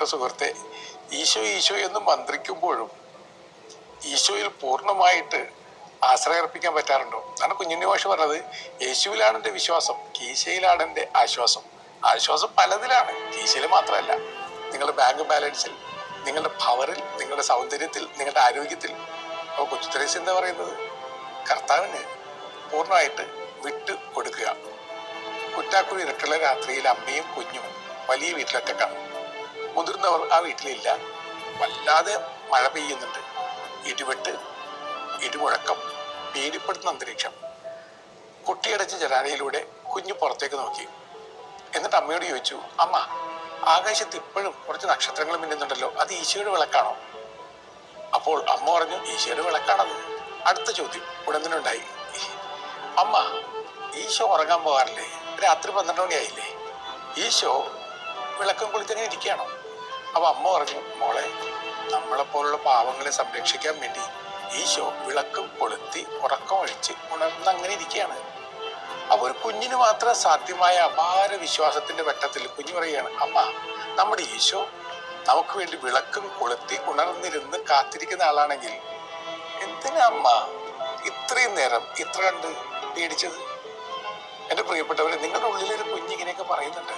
പ്രിയപ്പെട്ട സുഹൃത്തെ ഈശോ ഈശോ എന്ന് മന്ത്രിക്കുമ്പോഴും ഈശോയിൽ പൂർണമായിട്ട് ആശ്രയർപ്പിക്കാൻ പറ്റാറുണ്ടോ? അതാണ് കുഞ്ഞുണ്ണി ഭാഷ പറഞ്ഞത്. യേശുവിലാണ് എന്റെ വിശ്വാസം കീശയിലാണ് എന്റെ ആശ്വാസം. ആശ്വാസം പലതിലാണ് കീശയിൽ മാത്രമല്ല. നിങ്ങളുടെ ബാങ്ക് ബാലൻസിൽ നിങ്ങളുടെ പവറിൽ നിങ്ങളുടെ സൗന്ദര്യത്തിൽ നിങ്ങളുടെ ആരോഗ്യത്തിൽ. അപ്പോൾ കൊച്ചുത്രേസ് എന്താ പറയുന്നത്? കർത്താവിന് പൂർണമായിട്ട് വിട്ട് കൊടുക്കുക. കുറ്റാക്കുഴി ഇരട്ടുള്ള രാത്രിയിൽ അമ്മയും കുഞ്ഞും വലിയ വീട്ടിലൊക്കെ വീട്ടിലൊറ്റക്കാണ്. മുതിർന്നവർ ആ വീട്ടിലില്ല. വല്ലാതെ മഴ പെയ്യുന്നുണ്ട്. ഇടിവെട്ട് ഇടിമുഴക്കം പേടിപ്പെടുത്തുന്ന അന്തരീക്ഷം. കുട്ടിയടച്ച ജനാലയിലൂടെ കുഞ്ഞു പുറത്തേക്ക് നോക്കി. എന്നിട്ട് അമ്മയോട് ചോദിച്ചു അമ്മ ആകാശത്ത് ഇപ്പോഴും കുറച്ച് നക്ഷത്രങ്ങൾ മിന്നുന്നുണ്ടല്ലോ അത് ഈശോയുടെ വിളക്കാണോ? അപ്പോൾ അമ്മ പറഞ്ഞു ഈശോയുടെ വിളക്കാണത്. അടുത്ത ചോദ്യം ഉടൻ തന്നെ ഉണ്ടായി അമ്മ ഈശോ ഉറങ്ങാൻ പോകാറില്ലേ? രാത്രി പന്ത്രണ്ട് മണിയായില്ലേ? ഈശോ വിളക്കം കൊളുത്തിനെ ഇരിക്കുകയാണോ? അപ്പൊ അമ്മ പറഞ്ഞു മോളെ നമ്മളെപ്പോലുള്ള പാവങ്ങളെ സംരക്ഷിക്കാൻ വേണ്ടി ഈശോ വിളക്കും കൊളുത്തി ഉറക്കം ഒഴിച്ച് ഉണർന്ന് അങ്ങനെ ഇരിക്കുകയാണ്. അപ്പൊ ഒരു കുഞ്ഞിന് മാത്രം സാധ്യമായ അപാര വിശ്വാസത്തിന്റെ വെട്ടത്തിൽ കുഞ്ഞു പറയുകയാണ് അമ്മ നമ്മുടെ ഈശോ നമുക്ക് വേണ്ടി വിളക്കും കൊളുത്തി ഉണർന്നിരുന്ന് കാത്തിരിക്കുന്ന ആളാണെങ്കിൽ എന്തിനാ അമ്മ ഇത്രയും നേരം ഇത്ര കണ്ട് പേടിച്ചത്? എന്റെ പ്രിയപ്പെട്ടവരെ നിങ്ങളുടെ ഉള്ളിലൊരു കുഞ്ഞിങ്ങനെയൊക്കെ പറയുന്നുണ്ട്.